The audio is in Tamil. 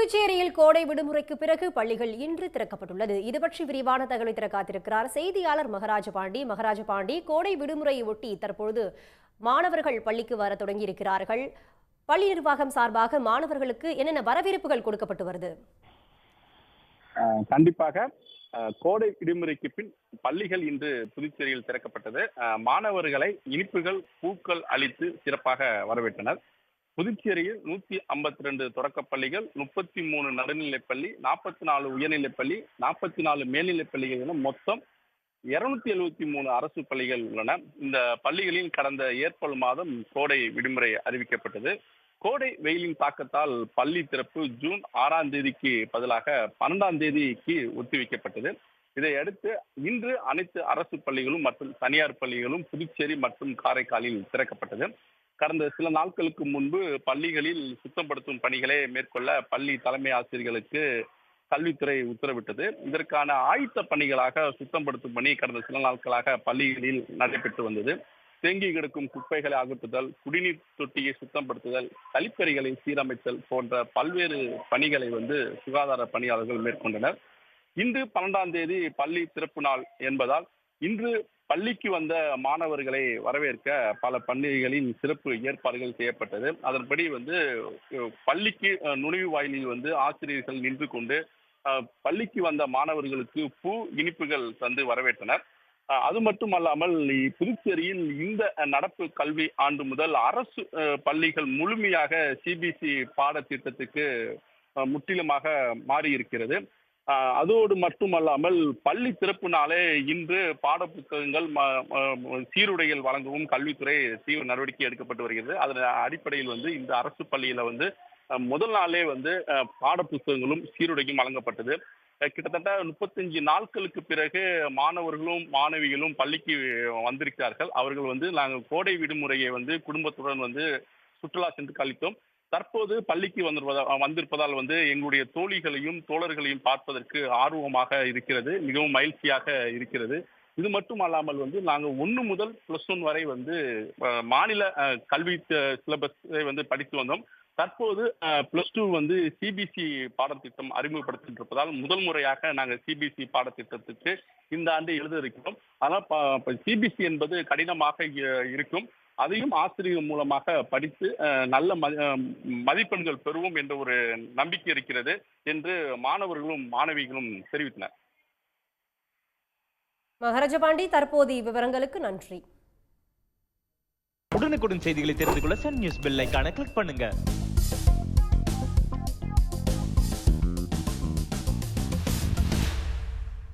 புதுச்சேரியில் கோடை விடுமுறைக்கு பிறகு பள்ளிகள் இன்று திறக்கப்பட்டுள்ளது. இது பற்றி விரிவான தகவலை தர காத்திருக்கிறார் செய்தியாளர் மகராஜ பாண்டி. மகராஜ பாண்டி கோடை விடுமுறையை ஒட்டி தற்பொழுது மாணவர்கள் பள்ளிக்கு வர தொடங்கியிருக்கிறார்கள். பள்ளி நிர்வாகம் சார்பாக மாணவர்களுக்கு என்னென்ன வரவேற்புகள் கொடுக்கப்பட்டு வருது? கண்டிப்பாக கோடை விடுமுறைக்கு பின் பள்ளிகள் இன்று புதுச்சேரியில் திறக்கப்பட்டது. மாணவர்களை இனிப்புகள் பூக்கள் அளித்து சிறப்பாக வரவேற்றனர். புதுச்சேரியில் நூத்தி ஐம்பத்தி ரெண்டு தொடக்கப் பள்ளிகள் முப்பத்தி மூணு நடுநிலைப் பள்ளி நாற்பத்தி நாலு உயர்நிலைப் பள்ளி நாற்பத்தி நாலு மேல்நிலைப் பள்ளிகள் என மொத்தம் இருநூத்தி எழுபத்தி மூணு அரசு பள்ளிகள் உள்ளன. இந்த பள்ளிகளில் கடந்த ஏப்ரல் மாதம் கோடை விடுமுறை அறிவிக்கப்பட்டது. கோடை வெயிலின் தாக்கத்தால் பள்ளி திறப்பு ஜூன் ஆறாம் தேதிக்கு பதிலாக பன்னெண்டாம் தேதிக்கு ஒத்திவைக்கப்பட்டது. இதையடுத்து இன்று அனைத்து அரசு பள்ளிகளும் மற்றும் தனியார் பள்ளிகளும் புதுச்சேரி மற்றும் காரைக்காலில் திறக்கப்பட்டது. கடந்த சில நாட்களுக்கு முன்பு பள்ளிகளில் சுத்தப்படுத்தும் பணிகளை மேற்கொள்ள பள்ளி தலைமை ஆசிரியர்களுக்கு கல்வித்துறை உத்தரவிட்டது. இதற்கான ஆயத்த பணிகளாக சுத்தப்படுத்தும் பணி கடந்த சில நாட்களாக பள்ளிகளில் நடைபெற்று வந்தது. தேங்கி கிடக்கும் குப்பைகளை அகற்றுதல் குடிநீர் தொட்டியை சுத்தப்படுத்துதல் கழிப்பறைகளை சீரமைத்தல் போன்ற பல்வேறு பணிகளை வந்து சுகாதார பணியாளர்கள் மேற்கொண்டனர். இன்று பன்னெண்டாம் தேதி பள்ளி திறப்பு நாள் என்பதால் இன்று பள்ளிக்கு வந்த மாணவர்களை வரவேற்க பல பள்ளிகளின் சிறப்பு ஏற்பாடுகள் செய்யப்பட்டது. அதன்படி வந்து பள்ளிக்கு நுழைவு வாயிலில் வந்து ஆசிரியர்கள் நின்று கொண்டு அஹ், பள்ளிக்கு வந்த மாணவர்களுக்கு பூ இனிப்புகள் தந்து வரவேற்றனர். அஹ், அது மட்டுமல்லாமல் அல்லாமல் புதுச்சேரியில் இந்த நடப்பு கல்வி ஆண்டு முதல் அரசு பள்ளிகள் முழுமையாக சிபிசி பாடத்திட்டத்துக்கு முற்றிலுமாக மாறி இருக்கிறது அதோடு மட்டுமல்லாமல் பள்ளி திறப்பு நாளே இன்று பாடப்புத்தகங்கள் புத்தகங்கள் சீருடைகள் வழங்கவும் கல்வித்துறை தீவிர நடவடிக்கை எடுக்கப்பட்டு வருகிறது. அதன் அடிப்படையில் வந்து இந்த அரசு பள்ளியில வந்து முதல் நாளே வந்து பாட பாடப்புத்தகங்களும் சீருடையும் வழங்கப்பட்டது. கிட்டத்தட்ட முப்பத்தஞ்சு நாட்களுக்கு பிறகு மாணவர்களும் மாணவிகளும் பள்ளிக்கு வந்திருக்கிறார்கள். அவர்கள் வந்து நாங்கள் கோடை விடுமுறையை வந்து குடும்பத்துடன் வந்து சுற்றுலா சென்று கழித்தோம். தற்போது பள்ளிக்கு வந்திருப்பதா வந்திருப்பதால் வந்து எங்களுடைய தோழிகளையும் தோழர்களையும் பார்ப்பதற்கு ஆர்வமாக இருக்கிறது மிகவும் மகிழ்ச்சியாக இருக்கிறது. இது மட்டும் அல்லாமல் வந்து நாங்கள் ஒன்று முதல் ப்ளஸ் ஒன் வரை வந்து மாநில கல்வி சிலபஸை வந்து படித்து வந்தோம். தற்போது ப்ளஸ் டூ வந்து சிபிசி பாடத்திட்டம் அறிமுகப்படுத்திட்டு இருப்பதால் முதல் முறையாக நாங்கள் சிபிசி பாடத்திட்டத்துக்கு இந்த ஆண்டு எழுத இருக்கிறோம். ஆனால் சிபிசி என்பது கடினமாக இருக்கும். அதையும் ஆசிரியர் மூலமாக படித்து நல்ல மதிப்பெண்கள் பெறுவோம் என்ற ஒரு நம்பிக்கை இருக்கிறது என்று மாணவர்களும் மாணவிகளும் தெரிவித்தனர். மகராஜ பாண்டி தற்போதைய விவரங்களுக்கு நன்றி. உடனுக்குடன் செய்திகளை தெரிந்து கொள்ள சன் நியூஸ் பெல் ஐகானை கிளிக் பண்ணுங்க.